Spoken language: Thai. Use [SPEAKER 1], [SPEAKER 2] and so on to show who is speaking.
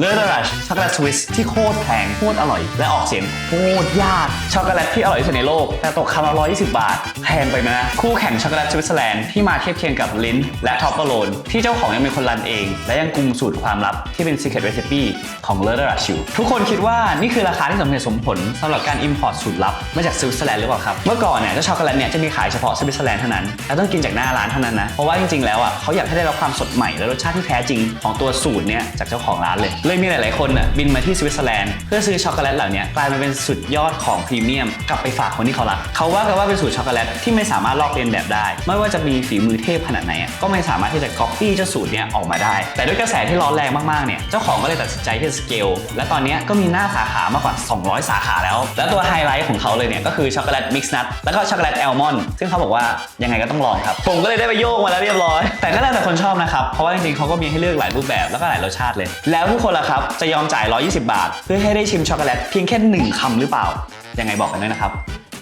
[SPEAKER 1] เลอร์ดัชช็อกโกแลตสวิสที่โคตรแพงโคตรอร่อย และออกเสียงโคตรยากช็อกโกแลตที่อร่อยที่สุดในโลก แต่ตกคำละ120บาท แพงไปไหมคู่แข่งช็อกโกแลตสวิตเซอร์แลนด์ที่มาเทียบเคียงกับลิ้นและท็อปเปอร์โลนที่เจ้าของยังเป็นคนรันเอง และยังกุมสูตรความลับที่เป็น secret recipe ของเลอร์ดัชอยู่ทุกคนคิดว่านี่คือราคาที่สมเหตุสมผลสำหรับการ import สูตรลับมาจากสวิตเซอร์แลนด์หรือเปล่าครับเมื่อก่อนเนี่ยเจ้าช็อกโกแลตเนี่ยจะมีขายเฉพาะสวิตเซอร์แลนด์เท่านั้นและต้องกินจากหน้าร้านเท่านั้นนะเพราะว่าจริงๆแล้วอะเขาอยากให้ได้รับความสดใหม่และรสชาติที่แท้จริงของตัวสูตรเนี่ยจากเจ้าของร้านเลยเลยมีหลาย ๆ คนอะบินมาที่สวิตเซอร์แลนด์เพื่อซื้อช็อกโกแลตเหล่านี้กลายมาเป็นสุดยอดของพรีเมียมกลับไปฝากคนที่เขารักเขาว่ากันว่าเป็นสูตรช็อกโกแลตที่ไม่สามารถลอกเลียนแบบได้ ไม่ว่าจะมีฝีมือเทพขนาดไหนอะก็ไม่สามารถที่จะก๊อปปี้เจ้าสูตรเนี้ยออกมาได้ แต่ด้วยกระแสที่ร้อนแรงมาก ๆ เนี่ยเจ้าของก็เลยตัดสินใจที่จะสเกลและตอนนี้ก็มีหน้าสาขามากกว่า 200 สาขาแล้ว และตัวไฮไลท์ของเขาเลยเนี่ยก็คือช็อกโกแลตมิกซ์นัทแล้วก็ช็อกโกแลตแอลมอนด์ซึ่งเขาบอกว่ายังไงก็ต้องลองครับผมก็เลยได้ไปโยกมาแล้วเรียบร้อย แต่ก็แล้วแต่คนชอบนะครับเพราะว่าจริงๆเขาก็มีให้เลือกหลายรูปแบบแล้วก็หลายรสชาติเลย แล้วทุกคนล่ะครับ จะยอมจ่าย 120 บาท เพื่อให้ได้ชิมช็อกโกแลตเพียงแค่หนึ่งคำหรือเปล่า ยังไงบอกกันด้วยนะครับ